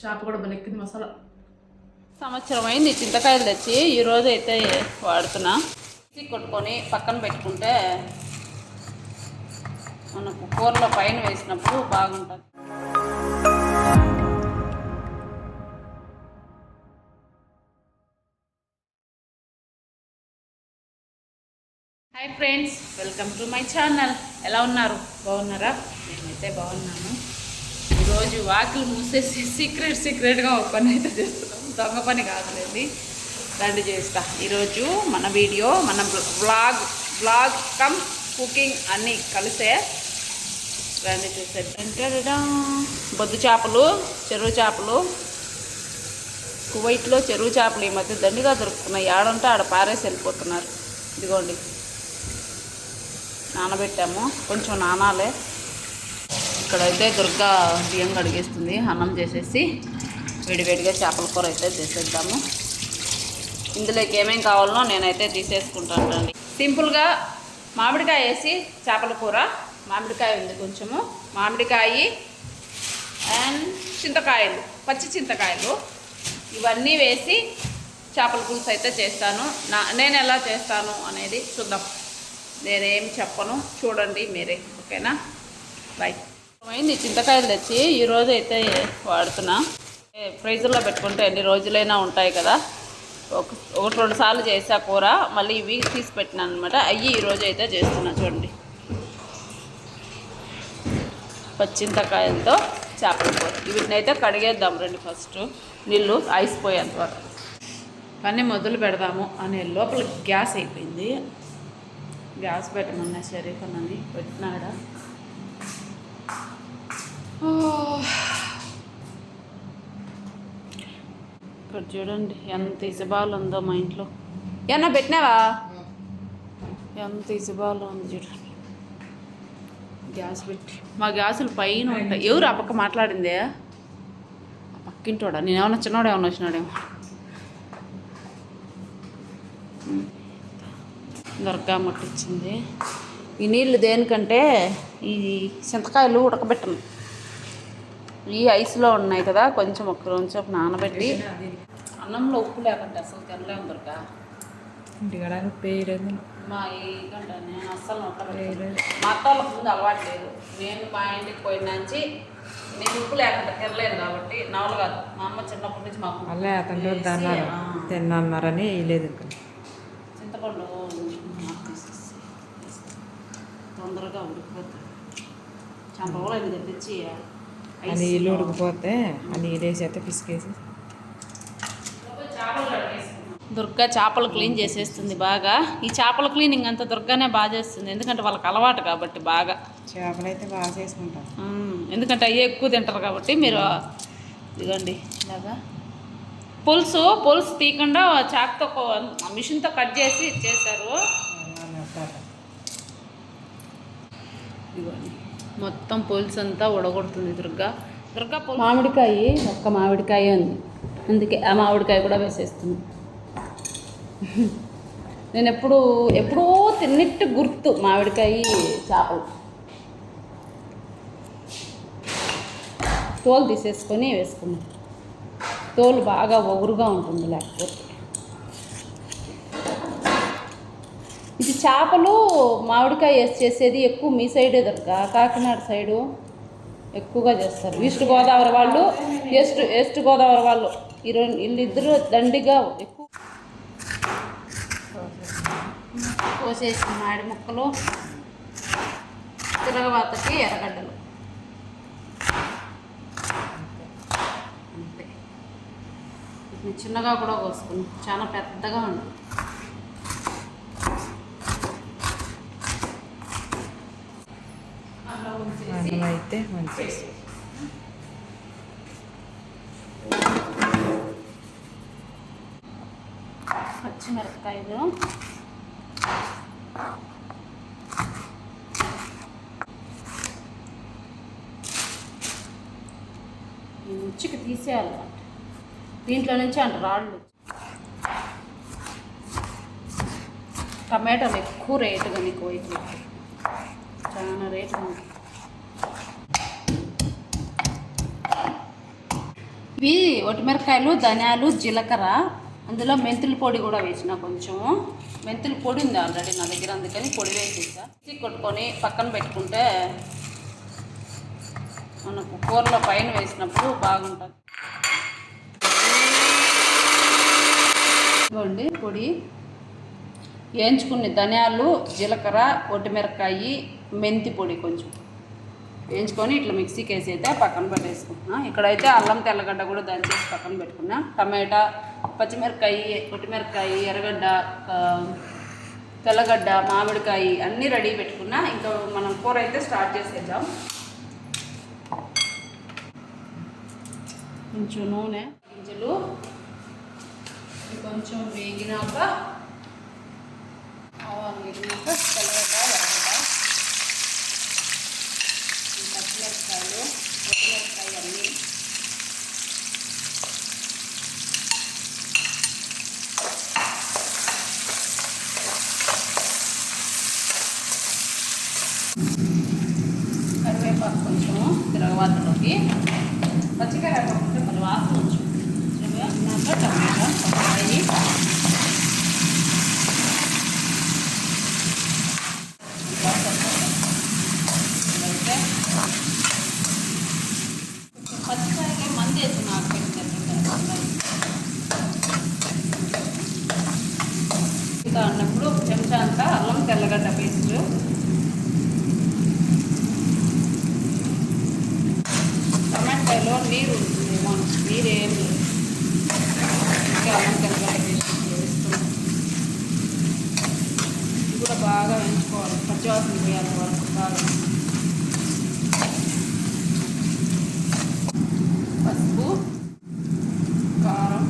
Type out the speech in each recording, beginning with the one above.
చేప కూడా బలెక్కింది మసాలా. సంవత్సరం అయింది చింతకాయలు తెచ్చి ఈరోజు అయితే వాడుతున్నా. మిక్సీ కొట్టుకొని పక్కన పెట్టుకుంటే మనకు కూరలో పైన వేసినప్పుడు బాగుంటుంది. Hi friends welcome to my channel ఎలా ఉన్నారు? బాగున్నారా? నేనైతే బాగున్నాను రోజు వాకిలు మూసేసి సీక్రెట్ సీక్రెట్గా ఒక పని అయితే చేస్తున్నాం. దొంగ పని కాదులేండి. రండి చేస్తా. ఈరోజు మన వీడియో మన బ్లాగ్ బ్లాగ్ కమ్ కుకింగ్ అన్నీ కలిసే రండి చూసేద్దాం. బొద్దు చేపలు చెరువు చేపలు. కువైట్లో చెరువు చేపలు ఈ మధ్య దండిగా దొరుకుతున్నాయి. ఆడంటే ఆడ పారేసి వెళ్ళిపోతున్నారు. ఇదిగోండి. నానబెట్టాము. కొంచెం నానాలే. ఇక్కడైతే దుర్గా బియ్యం కడిగేస్తుంది. అన్నం చేసేసి వేడివేడిగా చేపల కూర అయితే చేసేద్దాము. ఇందులోకి ఏమేమి కావాలనో నేనైతే తీసేసుకుంటాను అండి సింపుల్గా మామిడికాయ వేసి చేపల కూర. మామిడికాయ ఉంది కొంచెము. మామిడికాయ అండ్ చింతకాయలు పచ్చి చింతకాయలు. ఇవన్నీ వేసి చేపల పులుసు అయితే చేస్తాను. నా నేను ఎలా చేస్తాను అనేది చూద్దాం. నేనేం చెప్పను. చూడండి మీరే. ఓకేనా? బాయ్. అయింది చింతకాయలు తెచ్చి ఈరోజు అయితే వాడుతున్నా. ఫ్రీజర్లో పెట్టుకుంటే ఎన్ని రోజులైనా ఉంటాయి కదా. ఒక ఒకటి రెండు సార్లు చేసా కూర. మళ్ళీ ఇవి తీసి పెట్టినాను అనమాట అవి ఈరోజు అయితే చేస్తున్నా చూడండి. పచ్చింతకాయలతో చేపల కూర. వీటిని అయితే కడిగేద్దాం రండి ఫస్ట్. నీళ్ళు ఐస్ వరకు. పని మొదలు పెడదాము అనే లోపల గ్యాస్ అయిపోయింది. గ్యాస్ పెట్టమన్నా షరీఫ్ అన్నని పెట్టినాడా? ఇక్కడ చూడండి ఎంత ఇసుబాలు ఉందో మా ఇంట్లో. ఏమన్నా పెట్టినావా? ఎంత ఇసుబాలు ఉంది చూడండి. గ్యాస్ పెట్టి. మా గ్యాసులు పైన ఉంటాయి. ఎవరు ఆ పక్క మాట్లాడిందే? ఆ పక్కింటోడా? నేను ఏమన్నా చిన్నోడు ఏమన్నా వచ్చినాడేమో. దొరకా ముట్టించింది ఈ నీళ్ళు దేనికంటే ఈ చింతకాయలు ఉడకబెట్టను ఈ ఐస్లో ఉన్నాయి కదా కొంచెం ఒక కొంచెం నానబెట్టి. అన్నంలో ఉప్పు లేకుంటే అసలు తినలేము దొరక ఇంటికాడ పేరు మా గంట నేను అస్సలు మా అత్త వాళ్ళకి ముందు అలవాటు లేదు. నేను మా ఇంటికి పోయినాంచి నేను ఉప్పు లేకుండా తినలేను కాబట్టి నవలు కాదు. మా అమ్మ చిన్నప్పటి నుంచి మాకు అలా అతను ఆ, తిన్నారని వేయలేదు ఇంకా. చింతపండు. తొందరగా ఉడికిపోతుంది. చాలా రోజులు తెప్పించి. ఆ నీళ్ళు ఉడికిపోతే ఆ నీళ్ళు వేసేస్తే పిసికేసి. దుర్గా చేపలు క్లీన్ చేసేస్తుంది బాగా. ఈ చేపల క్లీనింగ్ అంతా దుర్గానే బాగా చేస్తుంది. ఎందుకంటే వాళ్ళకి అలవాటు కాబట్టి బాగా. చేపలు అయితే బాగా చేసుకుంటాం మ్మ్. ఎందుకంటే అవి ఎక్కువ తింటారు కాబట్టి మీరు ఇదిగోండి ఇలాగా. పులుసు పులుసు తీయకుండా చాకుతో కో- మిషన్తో కట్ చేసి చేశారు ఇదిగోండి మొత్తం పులుసు అంతా ఉడగొడుతుంది దుర్గా. దుర్గా మామిడికాయ ఒక్క మామిడికాయ ఉంది. అందుకే ఆ మామిడికాయ కూడా వేసేస్తుంది నేను ఎప్పుడు ఎప్పుడో తిన్నట్టు గుర్తు మామిడికాయ చేపలు. తోలు తీసేసుకొని వేసుకున్నాం. తోలు బాగా ఒగురుగా ఉంటుంది లేకపోతే. ఇది చేపలు మామిడికాయ వేసి చేసేది ఎక్కువ మీ సైడే దొరక కాకినాడ సైడు ఎక్కువగా చేస్తారు. ఈస్ట్ గోదావరి వాళ్ళు ఈస్ట్ ఈస్ట్ గోదావరి వాళ్ళు. ఈ రెండు వీళ్ళిద్దరూ దండిగా ఎక్కువ కోసేసి మామిడి ముక్కలు తిరగవాతకి ఎర్రగడ్డలు. చిన్నగా కూడా కోసుకున్నాం చాలా పెద్దగా ఉండదు అన్నం అయితే మంచి పచ్చిమిరపకాయలు. ఈ ముచ్చికి తీసేయాలన్నమాట. దీంట్లో నుంచి అంట రాళ్ళు. టమాటాలు ఎక్కువ రేటుగా నీకు వైపు చాలా రేట్ ఉంది ఇవి ఒటిమిరకాయలు ధనియాలు జీలకర్ర. అందులో మెంతుల పొడి కూడా వేసిన కొంచెం మెంతుల పొడి ఉంది ఆల్రెడీ నా దగ్గర అందుకని పొడి వేసేసా. మిక్సీ కొట్టుకొని పక్కన పెట్టుకుంటే మనకు కూరలో పైన వేసినప్పుడు బాగుంటుంది. ఇదిగోండి పొడి. వేయించుకున్న ధనియాలు జీలకర్ర ఒట్టిమిరకాయ మెంతి పొడి కొంచెం. వేయించుకొని ఇట్లా మిక్సీకి వేసి అయితే పక్కన పెట్టేసుకుంటున్నా. ఇక్కడైతే అల్లం తెల్లగడ్డ కూడా దంచేసి పక్కన పెట్టుకున్నా. టమాటా పచ్చిమిరకాయ ఒట్టిమిరకాయ ఎర్రగడ్డ తెల్లగడ్డ మామిడికాయ అన్నీ రెడీ పెట్టుకున్నా. ఇంకా మనం కూర అయితే స్టార్ట్ చేసేద్దాం. కొంచెం నూనె గింజలు కొంచెం వేగినాక ఆవాలు వేగినాక తెల్లగడ్డ ఎర్రగడ్డ ఈ పచ్చిమిరపకాయలు పచ్చిమిరపకాయ అన్నీ కరివేపాకు కొంచెం తిరగవాతలోకి పచ్చికరివేపాకు ఉంటే మరి వాసన వచ్చు తిరగనాక టమాటా పప్పాయి అయితే పచ్చికాయకి మంది వేసి నాకు పెట్టారు ఇంకా అన్నప్పుడు ఒక చెంచా అంతా అల్లం తెల్లగడ్డ పేస్ట్ టమాటాలో నీరు ఉంటుంది మనం నీరు ఏం లేదు ఇంకా అల్లం తెల్లగడ్డ పేస్ట్ వేస్తున్నాం ఇది కూడా బాగా వేయించుకోవాలి పచ్చివాసన పోయేంత వరకు బాగా పసుపు కారం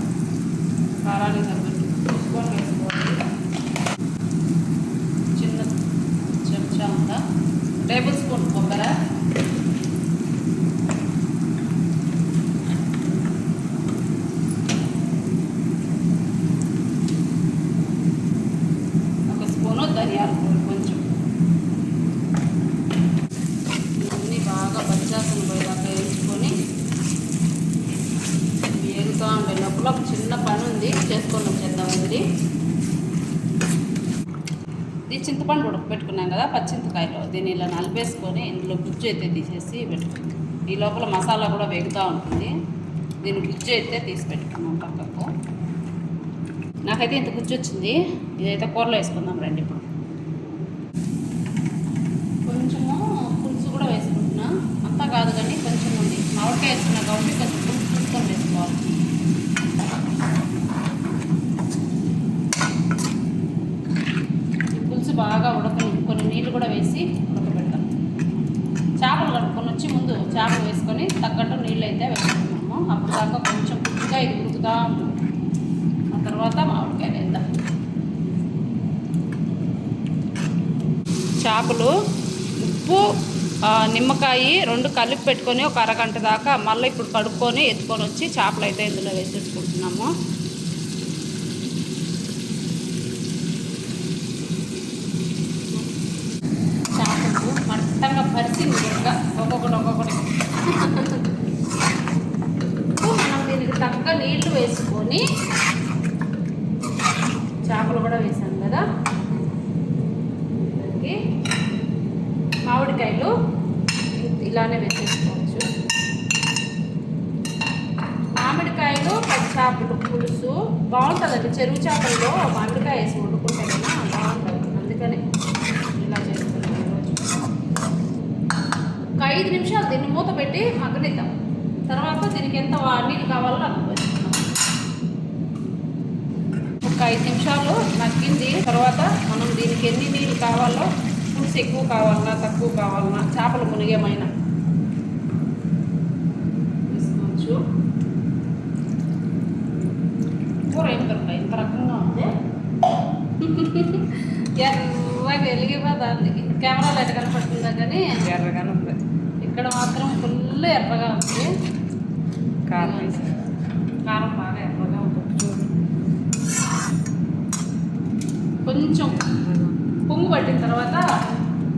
కారానికి తగ్గట్టు చూసుకొని వేసుకోవాలి చిన్న చెంచా అంతా టేబుల్ స్పూన్ కొబ్బరి. ఒక స్పూను ధనియాల పొడి కొంచెం. ఇవన్నీ బాగా పచ్చాసన పోయేదాకా వేసుకొని వేగుతూ ఉండే. లోపల ఒక చిన్న పని ఉంది. చేసుకొని వచ్చేద్దాం ఇది ఇది చింతపండు ఉడకబెట్టుకున్నాం కదా పచ్చింతకాయలో దీన్ని ఇలా నలిపేసుకొని ఇందులో గుజ్జు అయితే తీసేసి పెట్టుకున్నాం ఈ లోపల మసాలా కూడా వేగుతూ ఉంటుంది. దీన్ని గుజ్జు అయితే తీసి పెట్టుకున్నాం పక్కకు. నాకైతే ఇంత గుజ్జు వచ్చింది. ఇదైతే కూరలో వేసుకుందాం రండి ఇప్పుడు. కొంచెము పులుసు కూడా వేసుకుంటున్నా. అంతా కాదు కానీ కొంచెం ఉంది. మామిడికాయ వేసుకున్నా కాబట్టి కొంచెం పులుసు పులుసుకొని వేసుకోవాలి ఈ పులుసు బాగా ఉడకని కొన్ని నీళ్ళు కూడా వేసి ఉడకబెడతాం చేపలు కడుక్కొని వచ్చి ముందు చేపలు వేసుకొని తగ్గట్టు నీళ్ళు అయితే వేసుకుంటున్నాము అప్పుడు దాకా కొంచెం పుట్టుగా ఇది ఉడుకుతూ ఉంటుంది ఆ తర్వాత మామిడికాయలు వేద్దాం చేపలు ఉప్పు నిమ్మకాయ రెండు కలిపి పెట్టుకొని ఒక అరగంట దాకా మళ్ళీ ఇప్పుడు కడుక్కొని ఎత్తుకొని వచ్చి చేపలు అయితే ఇందులో వేసేసుకుంటున్నాము చేపలు మట్టంగా పరిచింది ఇంకా ఒక్కొక్కటి ఒక్కొక్కటి ఇప్పుడు మనం దీనికి తగ్గ నీళ్ళు వేసుకొని చేపలు కూడా వేసాం కదా దానికి మామిడికాయలు ఇలానే వేసేసుకోవచ్చు మామిడికాయలు పచ్చి చేపలు పులుసు బాగుంటుందండి చెరువు చేపల్లో మామిడికాయ వేసి వండుకుంటే కదా బాగుంటుంది. అందుకని ఇలా చేసుకున్నాం ఒక ఐదు నిమిషాలు దీన్ని మూత పెట్టి మగ్గనిద్దాం తర్వాత దీనికి ఎంత నీళ్ళు కావాలో అది వేసుకుందాం ఒక ఐదు నిమిషాలు మగ్గింది. తర్వాత మనం దీనికి ఎన్ని నీళ్ళు కావాలో పులుసు ఎక్కువ కావాలన్నా తక్కువ కావాలన్నా చేపలు మునిగేమైనా వేసుకోవచ్చు కూర ఏం దొరకాయి ఇంత రకంగా ఉంది ఎర్రగా వెలిగిపోతుంది కెమెరాలో ఎట్ట కనపడుతుందా కానీ? ఎర్రగానే ఉంది ఇక్కడ మాత్రం ఫుల్ ఎర్రగా ఉంది. కారం కారం బాగా ఎర్రగా ఉంటుంది కొంచెం పొంగు పట్టిన తర్వాత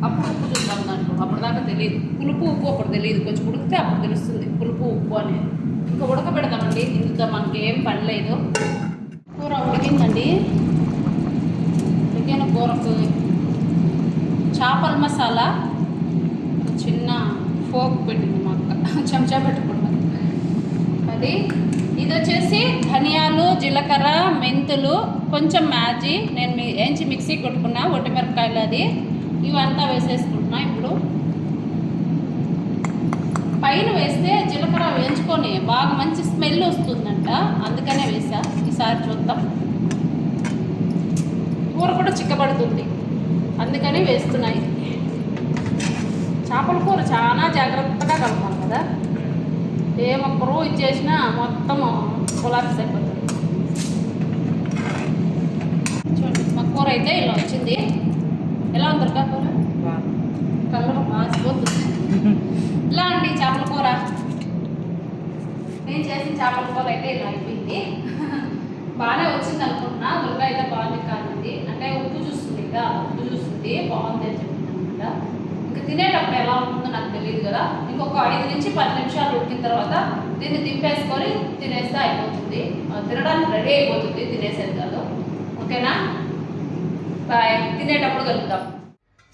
అప్పుడు ఉప్పు చూద్దాం దాంట్లో అప్పుడు దాకా తెలియదు. పులుపు ఉప్పు అప్పుడు తెలియదు. కొంచెం ఉడికితే అప్పుడు తెలుస్తుంది. పులుపు ఉప్పు అనేది ఇంకా ఉడకబెడదాం ఇందుతో మనకి ఏం పని లేదు. కూర ఉడికిందండి. కూరకు చేపల మసాలా చిన్న ఫోక్ పెట్టింది మా అక్క. చెంచా పెట్టుకున్నాను అది ఇది వచ్చేసి ధనియాలు జీలకర్ర మెంతులు కొంచెం మ్యాజీ. నేను ఏంచి మిక్సీ కొట్టుకున్నా ఒట్టిమిరపకాయలు అది. ఇవంతా వేసేసుకుంటున్నా ఇప్పుడు. పైన వేస్తే జీలకర్ర వేయించుకొని బాగా మంచి స్మెల్ వస్తుందంట. అందుకనే వేసా. ఈసారి చూద్దాం. చిక్కబడుతుంది. అందుకని వేస్తున్నాయి. చేపల కూర చాలా జాగ్రత్తగా కలపాలి కదా. ఏ ఒక్కరు ఇచ్చేసినా మొత్తం కొలాప్స్ అయిపోతుంది చూడండి మా కూర అయితే ఇలా వచ్చింది. ఎలా ఉంది దుర్గా కూర? కలర్ మాసిపోతుంది. ఇలా అండి చేపల కూర? నేను చేసిన చేపల కూర అయితే ఇలా అయిపోయింది. బాగానే వచ్చింది అనుకుంటున్నా. దుర్గా అయితే బాగుంది కాదండి అంటే ఉప్పు చూస్తుంది కదా ఉప్పు చూస్తుంది బాగుంది అని చెప్పిందనమాట. ఇంకా తినేటప్పుడు ఎలా ఉంటుందో నాకు తెలియదు కదా. ఇంకొక ఐదు నుంచి పది నిమిషాలు ఉడికిన తర్వాత దీన్ని దింపేసుకొని తినేస్తే అయిపోతుంది. తినడానికి రెడీ అయిపోతుంది తినేసేది కాదు ఓకేనా? బాయ్. తినేటప్పుడు కలుద్దాం.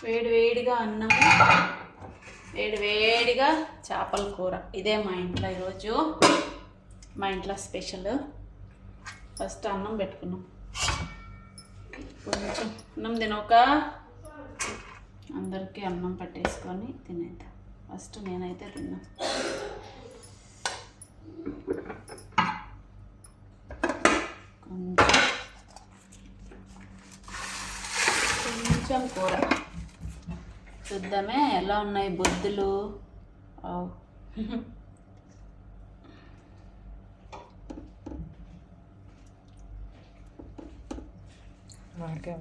వేడి వేడిగా అన్నం వేడి వేడిగా చేపల కూర. ఇదే మా ఇంట్లో ఈరోజు. మా ఇంట్లో స్పెషల్. ఫస్ట్ అన్నం పెట్టుకున్నాం. కొంచెం అన్నం తినక అందరికీ అన్నం పట్టేసుకొని తినేద్దాం. ఫస్ట్ నేనైతే తిన్నా. కొంచెం కొంచెం కూర. చూద్దామే ఎలా ఉన్నాయి బొద్దులు? మామిడికాయ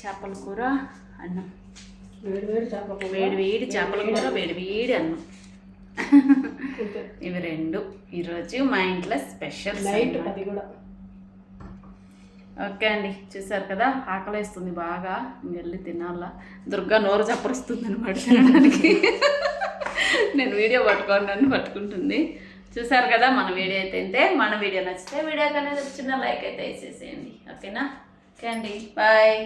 చేపల కూర అన్నం. వేడి వేడి చేపల కూర. వేడి వేడి చేపల కూర వేడి. వేడి అన్నం. ఇవి రెండు. ఈరోజు మా ఇంట్లో స్పెషల్ నైట్ అది కూడా. ఓకే అండి. చూసారు కదా? ఆకలేస్తుంది బాగా. వెళ్ళి తినాలా. దుర్గా నోరు చప్పరిస్తుంది అనమాట తినడానికి. నేను వీడియో పట్టుకోండి నన్ను పట్టుకుంటుంది. చూసారు కదా మన వీడియో అయితే ఇంతే మన వీడియో నచ్చితే వీడియో అనేది ఒక చిన్న లైక్ అయితే వేసేసేయండి. ఓకేనా ఓకే అండి. బాయ్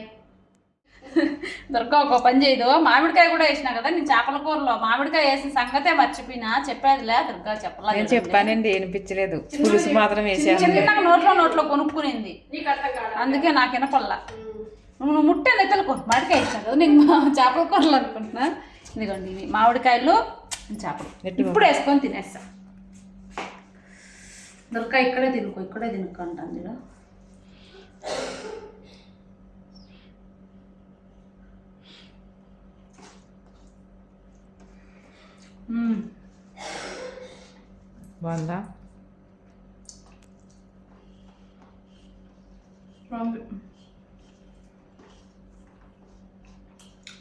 దుర్గా ఒక పని చేయదు. మామిడికాయ కూడా వేసినా కదా నేను చేపల కూరలో మామిడికాయ వేసిన సంగతే మర్చిపోయినా చెప్పేదిలే దుర్గా నేను చెప్పలేదు చెప్పానండి వినిపించలేదు. పులుసు మాత్రం వేసాను చిన్నగా నోట్లో నోట్లో కొనుక్కునింది. నీకు అందుకే నాకు వినపల్లా నువ్వు ముట్టే నెత్తలకు మామిడికాయ ఇష్టం కదా నేను చేపల కూరలు అనుకుంటున్నా. ఇదిగోండి ఇవి మామిడికాయలు చేపలు. ఇప్పుడు వేసుకొని తినేస్తా. దొరక ఇక్కడే తినుకో ఇక్కడే తినుకో మ్మ్. బాగుందా?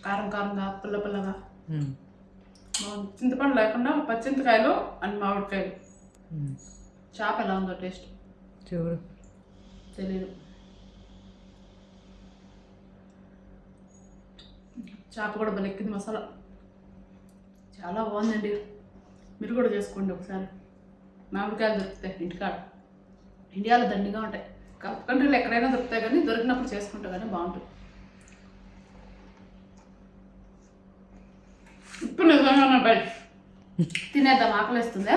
కారం కారంగా పుల్ల పుల్లగా. చింతపండు లేకుండా పచ్చింతకాయలు అండ్ మామిడికాయలు. చేప ఎలా ఉందో టేస్ట్. చూడు. తెలియదు చేప కూడా బలెక్కింది మసాలా. చాలా బాగుందండి. మీరు కూడా చేసుకోండి ఒకసారి. మామిడికాయలు దొరుకుతాయి ఇంటికాడ. ఇండియాలో దండిగా ఉంటాయి. గల్ఫ్ కంట్రీలో ఎక్కడైనా దొరుకుతాయి కానీ దొరికినప్పుడు చేసుకుంటా కానీ బాగుంటుంది. ఇప్పుడు నిజంగా బయట తినేద్దాం ఆకలిస్తుందా?